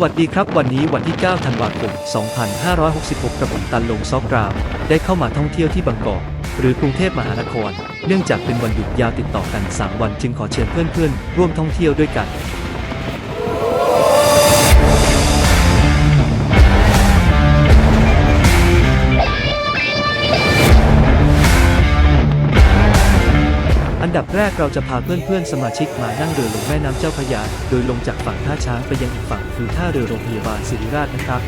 สวัสดีครับ วันนี้วันที่ 9 ธันวาคม 2566 กระผมตันลงซอกกราวได้เข้ามาท่องเที่ยวที่บางกอกหรือกรุงเทพมหานคร เนื่องจากเป็นวันหยุดยาวติดต่อกัน 3 วันจึงขอเชิญเพื่อนๆ ร่วมท่องเที่ยวด้วยกัน ดับแรกเราจะพาเพื่อนๆ สมาชิกมานั่งเรือลงแม่น้ำเจ้าพระยา โดยลงจากฝั่งท่าช้างไปยังอีกฝั่งคือท่าเรือโรงพยาบาลศิริราชนะครับ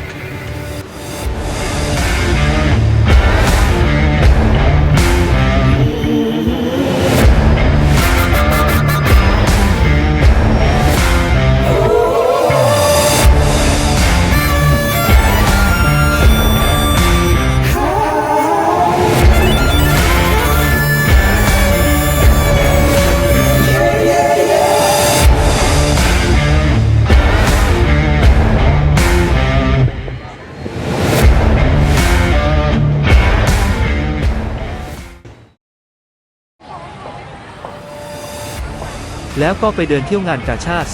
แล้วก็ไปเดินเที่ยวงานกาชาติ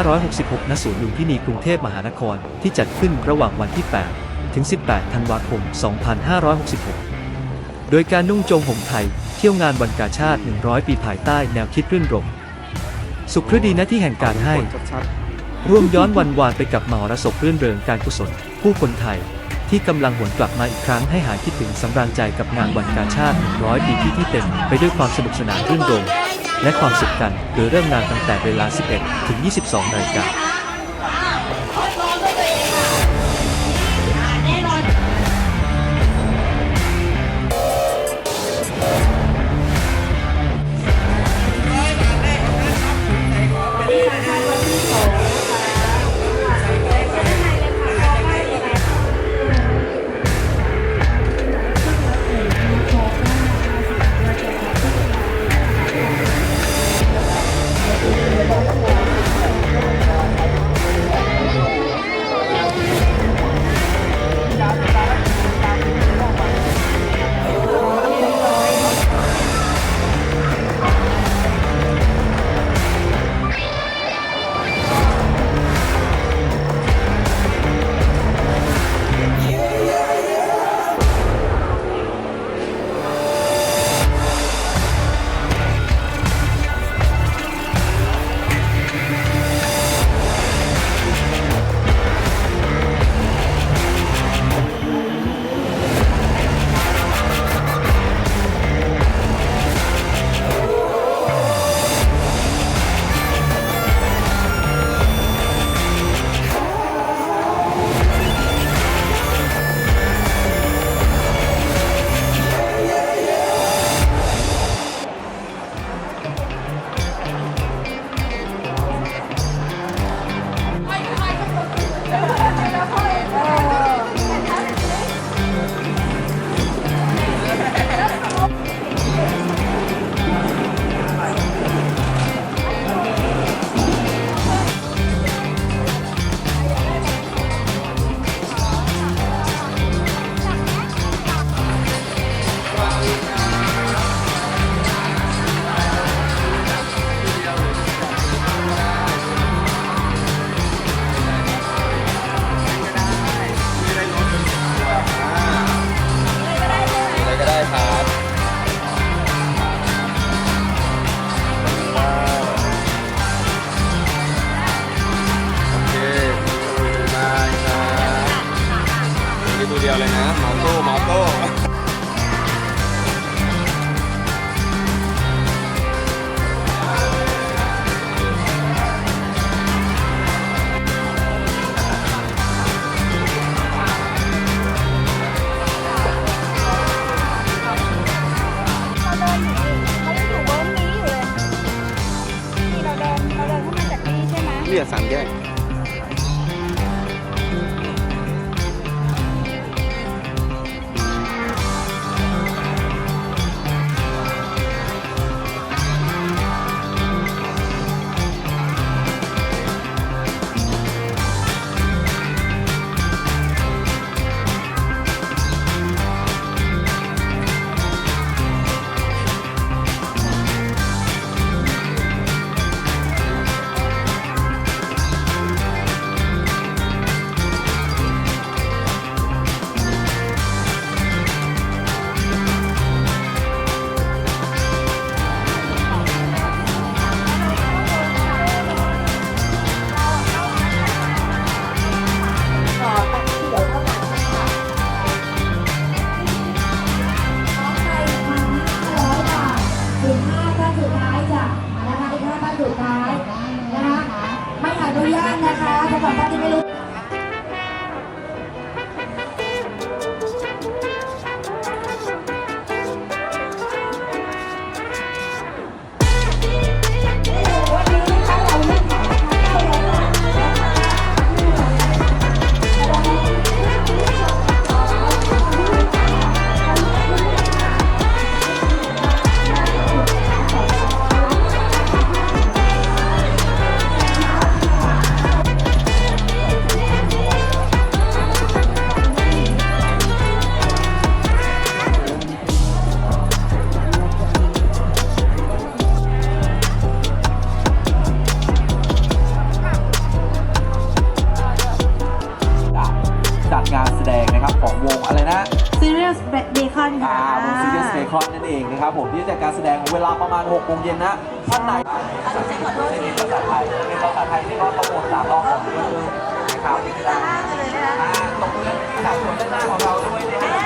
2566 ณ ศูนย์ลุมพินีกรุงเทพมหานคร ที่จัดขึ้นระหว่างวันที่ 8 ถึง 18 ธันวาคม 2566 โดยการนุ่งโจงห่มไทย เที่ยวงานวันกาชาติ 100 ปีภายใต้แนวคิดรื่นรม สุขฤดีหน้าที่แห่งการให้ ร่วมย้อนวันวานไปกับมหรสพรื่นเริงการกุศล ผู้คนไทยที่กำลังหวนกลับมาอีกครั้งให้หายคิดถึงสำราญใจกับงานวันกาชาติ 100 ปีที่ที่เต็มไปด้วยความสนุกสนานรื่นรมย์ และความสุขกันโดยเริ่มงานตั้งแต่เวลา 11 ถึง 22 นาฬิกา 6โมงเย็นนะท่านไหนไม่มีภาษาไทยเป็นภาษาไทยที่ว่าประมวลสามรอบของเรื่องนะครับอ่าตรงนี้จากส่วนด้านหน้าของเราด้วยนะครั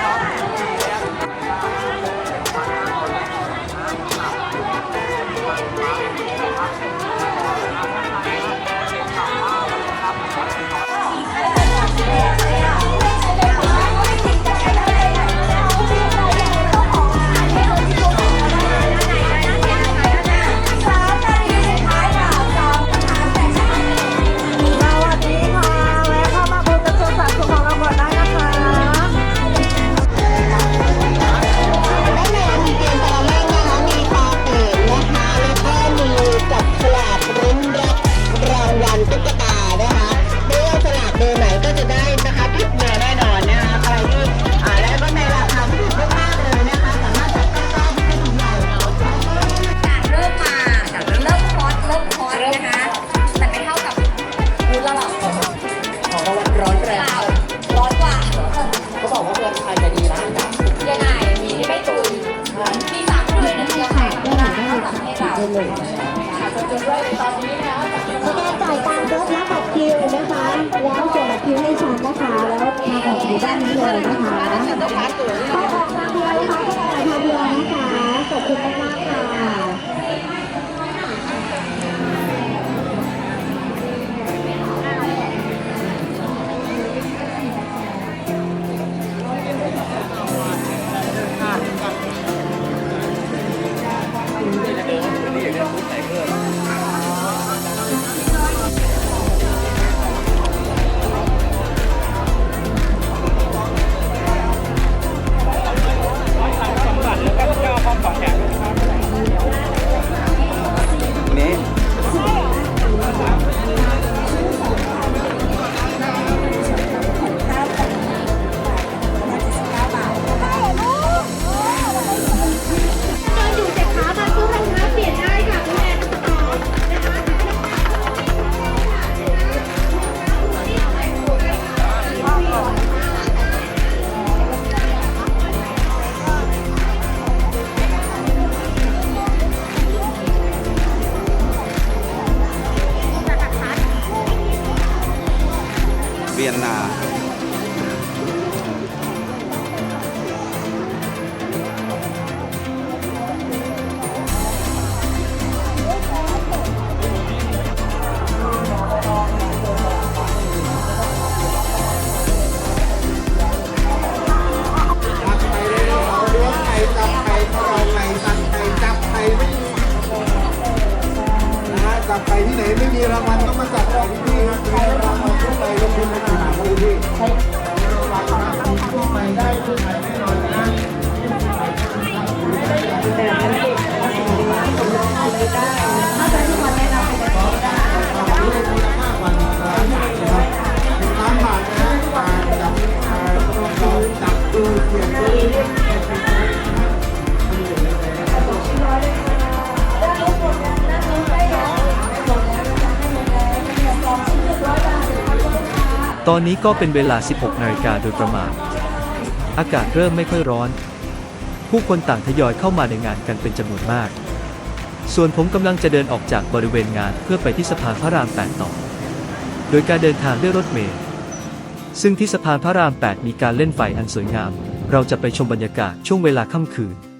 จับไข่ที่ไหนไม่มีรางวัลก็มาจับไข่ที่นี่ครับมีรางวัลทุกไข่ลงทุนในสนามเลยพี่รางวัลครับมีทุกไข่ได้ทุกไข่แน่นอนนะตามบาทนะบาทจับจับดูเสียงดู ตอนนี้ก็เป็นเวลา 16 นาฬิกาโดยประมาณ อากาศเริ่มไม่ค่อยร้อน ผู้คนต่างทยอยเข้ามาในงานกันเป็นจำนวนมาก ส่วนผมกำลังจะเดินออกจากบริเวณงานเพื่อไปที่สะพานพระราม 8 ต่อ โดยการเดินทางด้วยรถเมล์ ซึ่งที่สะพานพระราม 8 มีการเล่นไฟอันสวยงาม เราจะไปชมบรรยากาศช่วงเวลาค่ำคืน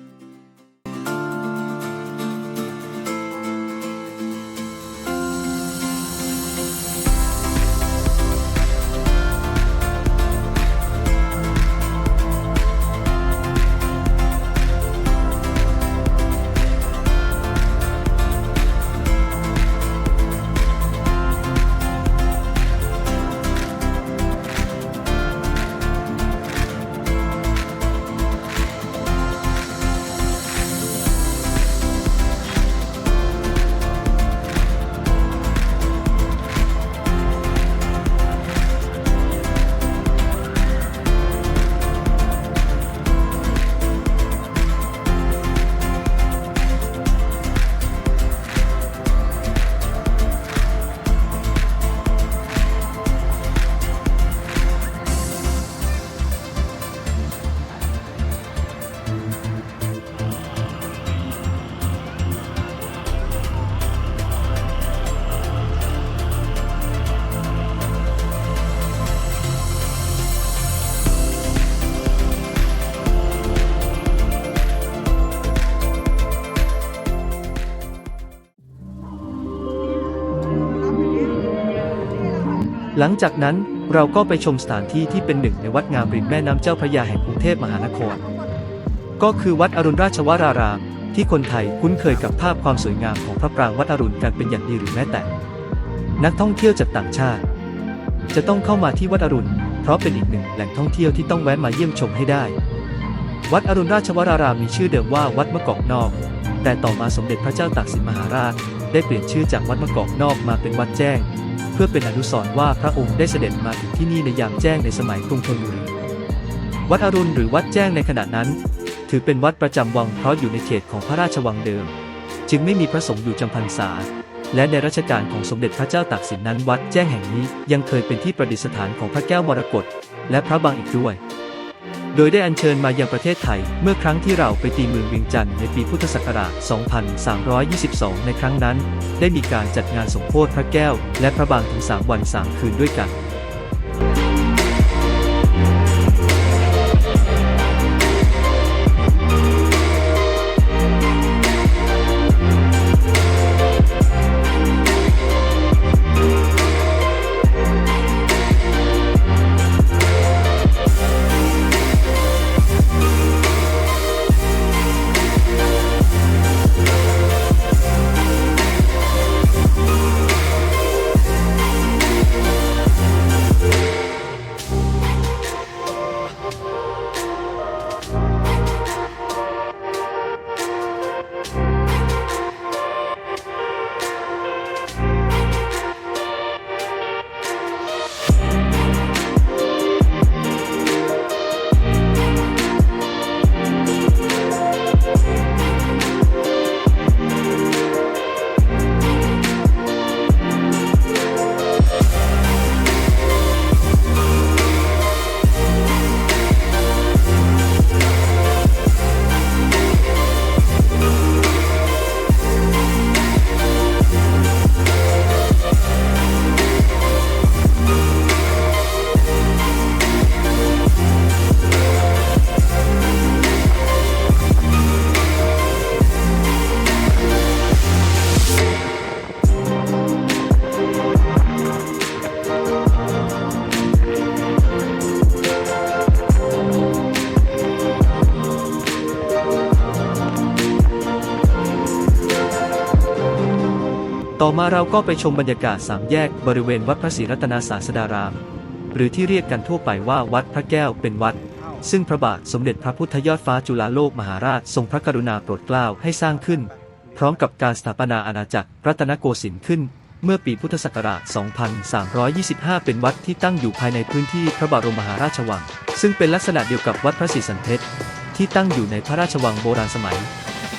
หลังจากนั้นเราก็ไปชมสถานที่ที่เป็นหนึ่งในวัดงามริมแม่น้ำเจ้าพระยาแห่งกรุงเทพมหานคร ก็คือวัดอรุณราชวราราม ที่คนไทยคุ้นเคยกับภาพความสวยงามของพระปรางวัดอรุณกันเป็นอย่างดีหรือแม้แต่ นักท่องเที่ยวจากต่างชาติ จะต้องเข้ามาที่วัดอรุณ เพราะเป็นอีกหนึ่งแหล่งท่องเที่ยวที่ต้องแวะมาเยี่ยมชมให้ได้ วัดอรุณราชวรารามมีชื่อเดิมว่าวัดมะกอกนอก แต่ต่อมาสมเด็จพระเจ้าตากสินมหาราช ได้เปลี่ยนชื่อจากวัดมะกอกนอกมาเป็นวัดแจ้ง พื่อเป็นอนุสรณ์ว่าพระองค์ได้เสด็จมาถึงที่นี่ในยามแจ้งในสมัยกรุงธนบุรี วัดอรุณหรือวัดแจ้งในขณะนั้น ถือเป็นวัดประจำวังเพราะอยู่ในเขตของพระราชวังเดิม จึงไม่มีพระสงฆ์อยู่จำพรรษา และในรัชกาลของสมเด็จพระเจ้าตากสินนั้นวัดแจ้งแห่งนี้ยังเคยเป็นที่ประดิษฐานของพระแก้วมรกตและพระบางอีกด้วย โดยได้อัญเชิญมายังประเทศไทย เมื่อครั้งที่เราไปตีเมืองเวียงจันทร์ในปีพุทธศักราช 2322 ในครั้งนั้น ได้มีการจัดงานสมโภชพระแก้ว และพระบางถึง 3 วัน 3 คืนด้วยกัน ต่อมาเราก็ไปชมบรรยากาศสามแยกบริเวณวัดพระศรีรัตนศาสดาราม หรือที่เรียกกันทั่วไปว่าวัดพระแก้วเป็นวัด ซึ่งพระบาทสมเด็จพระพุทธยอดฟ้าจุฬาโลกมหาราชทรงพระกรุณาโปรดเกล้าให้สร้างขึ้น พร้อมกับการสถาปนาอาณาจักรรัตนโกสินทร์ขึ้น เมื่อปีพุทธศักราช 2325 เป็นวัดที่ตั้งอยู่ภายในพื้นที่พระบรมมหาราชวัง ซึ่งเป็นลักษณะเดียวกับวัดพระศรีสันเพชรที่ตั้งอยู่ในพระราชวังโบราณสมัย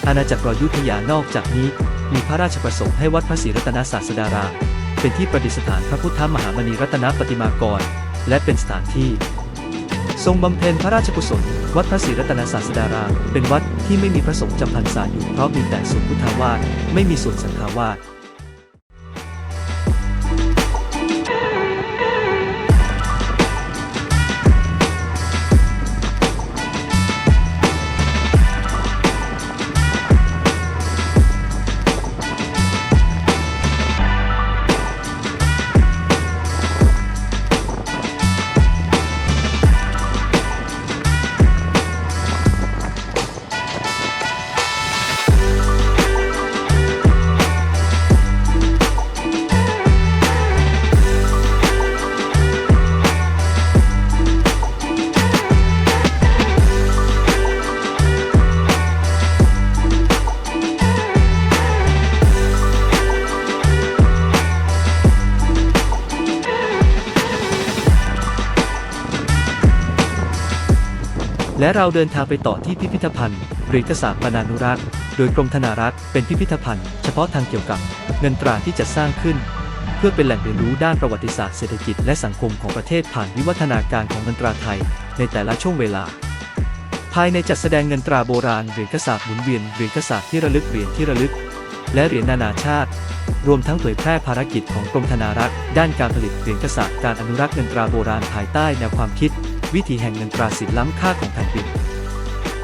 อาณาจักรอยุธยานอกจากนี้ มีพระราชประสงค์ให้วัดพระศรีรัตนศาสดารามเป็นที่ประดิษฐานพระพุทธมหามณีรัตนปฏิมากร และเป็นสถานที่ ทรงบำเพ็ญพระราชกุศล วัดพระศรีรัตนศาสดารามเป็นวัดที่ไม่มีพระสงฆ์จำพรรษาอยู่เพราะมีแต่ส่วนพุทธาวาสไม่มีส่วนสังฆาวาส และเราเดินทางไปต่อที่พิพิธภัณฑ์เหรียญกษาปนานุรักษ์ โดยกรมธนารักษ์เป็นพิพิธภัณฑ์เฉพาะทางเกี่ยวกับเงินตราที่จัดสร้างขึ้น เพื่อเป็นแหล่งเรียนรู้ด้านประวัติศาสตร์เศรษฐกิจและสังคมของประเทศผ่านวิวัฒนาการของเงินตราไทย ในแต่ละช่วงเวลา ภายในจัดแสดงเงินตราโบราณเหรียญกษาปหมุนเวียนเหรียญกษาปที่ระลึกเหรียญที่ระลึก และเหรียญนานาชาติ รวมทั้งเผยแพร่ภารกิจของกรมธนารักษ์ด้านการผลิตเหรียญกษาปการอนุรักษ์เงินตราโบราณภายใต้แนวความคิด วิถีแห่งเงินตราสินล้ำค่าของแผ่นดิน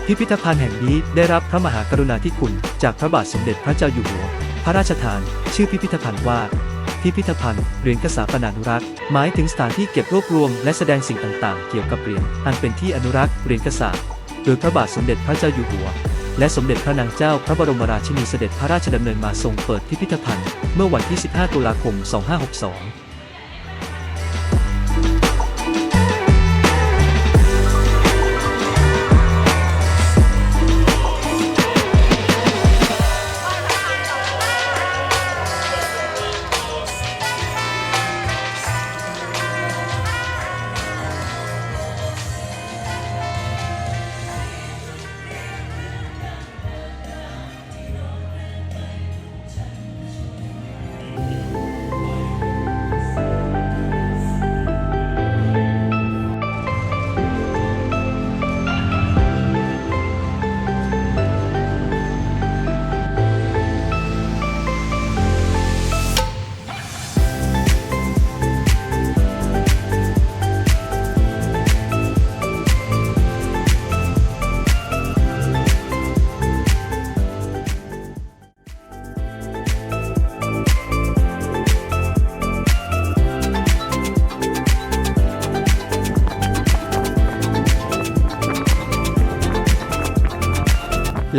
พิพิธภัณฑ์แห่งนี้ได้รับพระมหากรุณาธิคุณ จากพระบาทสมเด็จพระเจ้าอยู่หัว พระราชทาน ชื่อพิพิธภัณฑ์ว่า พิพิธภัณฑ์เหรียญกษาปนานุรักษ์ หมายถึงสถานที่เก็บรวบรวมและแสดงสิ่งต่างๆ เกี่ยวกับเหรียญอันเป็นที่อนุรักษ์เหรียญกษาโดยพระบาทสมเด็จพระเจ้าอยู่หัว และสมเด็จพระนางเจ้าพระบรมราชินีเสด็จพระราชดำเนินมาทรงเปิดพิพิธภัณฑ์ เมื่อวันที่ 15 ตุลาคม 2562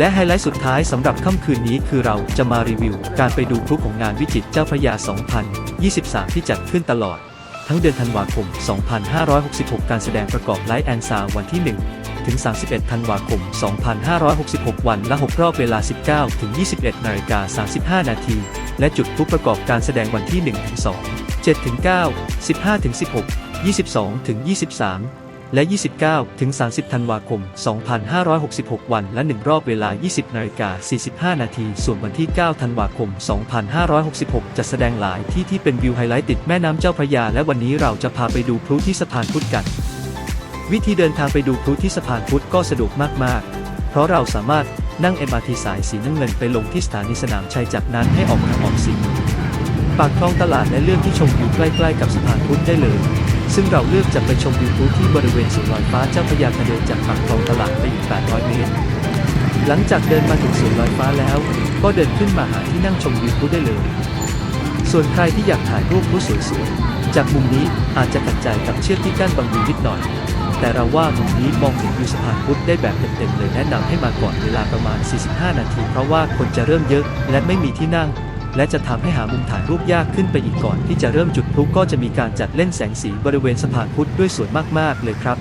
และไฮไลท์สุดท้ายสำหรับค่ำคืนนี้คือเราจะมารีวิว การไปดูพลุของงานวิจิตรเจ้าพระยา 2023 ที่จัดขึ้นตลอด ทั้งเดือนธันวาคม 2566 การแสดงประกอบไลฟ์แอนซาวันที่ 1 ถึง 31 ธันวาคม 2566 วันละ 6 รอบเวลา 19 ถึง 21 นาฬิกา 35 นาที และจุดพลุประกอบการแสดงวันที่ 1 ถึง 2 7 ถึง 9 15 ถึง 16 22 ถึง 23 และ 29 ถึง 30 ธันวาคม 2566 วันละ 1 รอบเวลา 20 นาฬิกา 45 นาที ส่วนวันที่ 9 ธันวาคม 2566 จะแสดงหลายที่ที่เป็นวิวไฮไลท์ติดแม่น้ำเจ้าพระยา และวันนี้เราจะพาไปดูพลุที่สะพานพุทธกัน วิธีเดินทางไปดูพลุที่สะพานพุทธก็สะดวกมาก ๆ เพราะเราสามารถนั่ง MRT สายสีน้ำเงินไปลงที่สถานีสนามชัยจากนั้นให้ออกทางออกสีปากคลองตลาดและเลือกที่ชมวิวใกล้ ๆ กับสะพานพุทธได้เลย ซึ่งเราเลือกจะไปชมวิวพลุที่บริเวณสวนลอยฟ้าเจ้าพระยาคะเดินจากปากคลองตลาดไปอีก 800 เมตร หลังจากเดินมาถึงสวนลอยฟ้าแล้ว ก็เดินขึ้นมาหาที่นั่งชมวิวพลุได้เลย ส่วนใครที่อยากถ่ายรูปพลุสวยๆ จากมุมนี้อาจจะขัดใจกับเชือกที่กั้นบังวิวนิดหน่อย แต่เราว่ามุมนี้มองเห็นวิวสะพานพุทธได้แบบเต็มๆเลยแนะนำให้มาก่อนเวลาประมาณ 45 นาที เพราะว่าคนจะเริ่มเยอะและไม่มีที่นั่ง และจะทำให้หามุมถ่ายรูปยากขึ้นไปอีกก่อนที่จะเริ่มจุดพลุก็จะมีการจัดเล่นแสงสีบริเวณสะพานพุทธด้วยสวยมากๆเลยครับ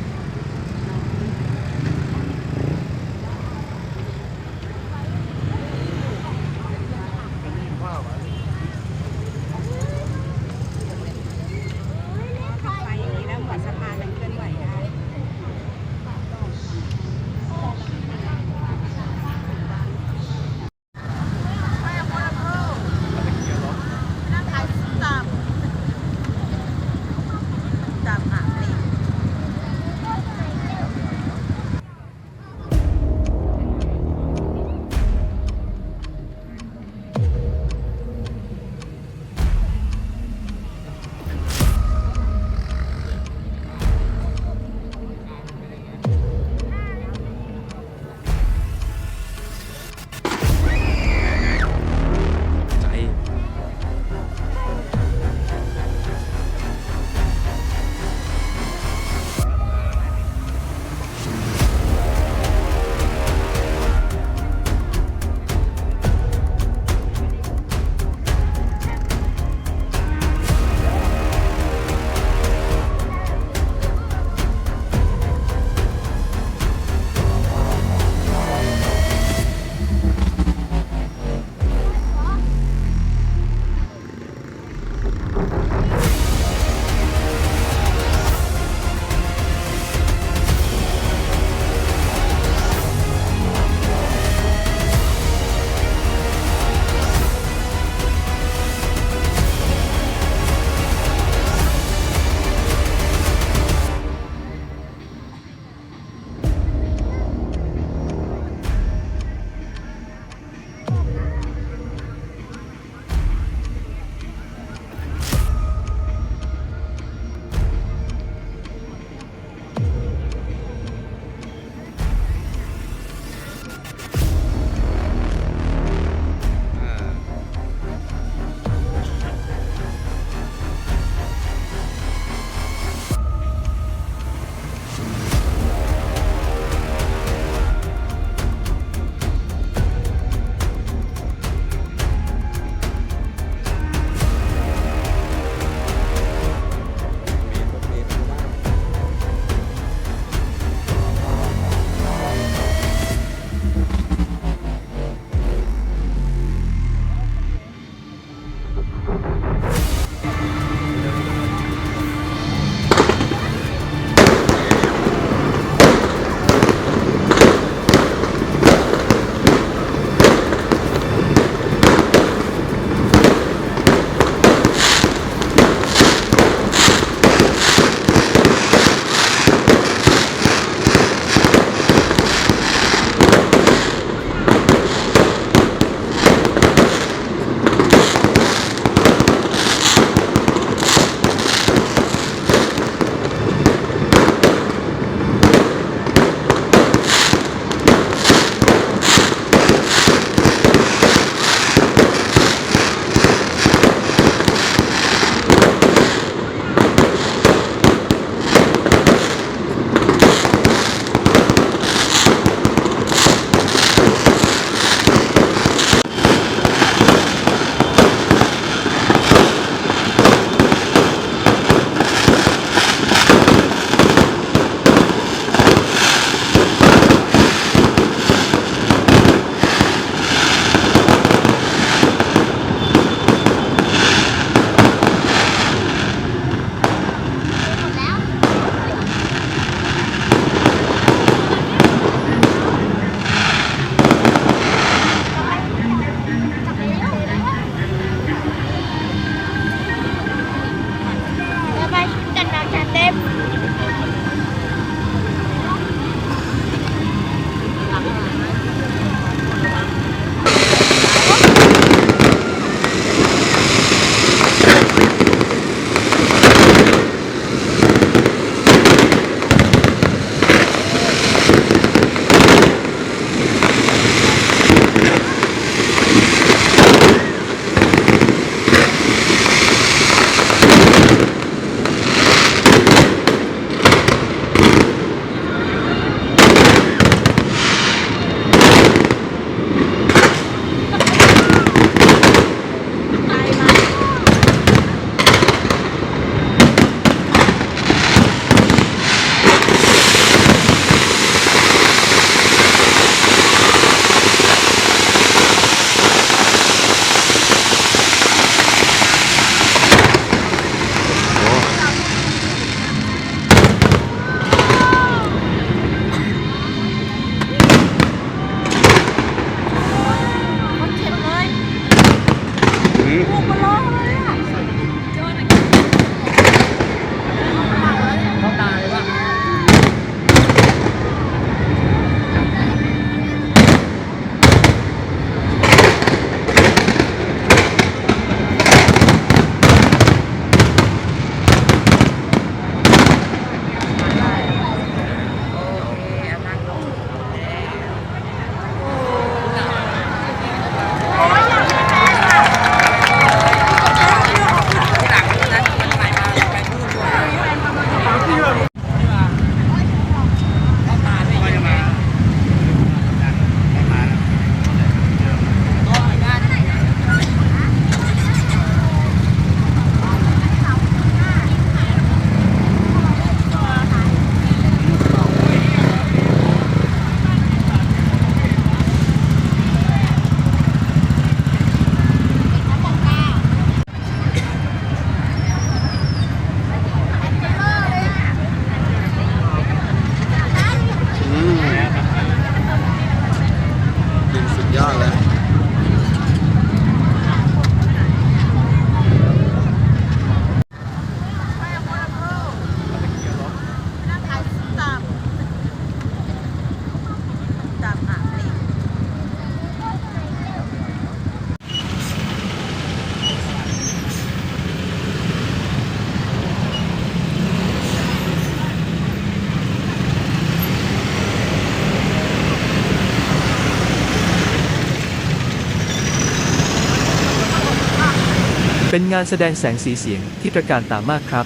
เป็นงานแสดงแสงสีเสียงที่ตระการตามากครับ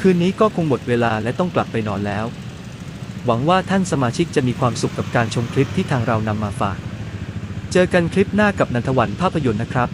คืนนี้ก็คงหมดเวลาและต้องกลับไปนอนแล้ว หวังว่าท่านสมาชิกจะมีความสุขกับการชมคลิปที่ทางเรานำมาฝาก เจอกันคลิปหน้ากับนันทวันภาพยนตร์นะครับ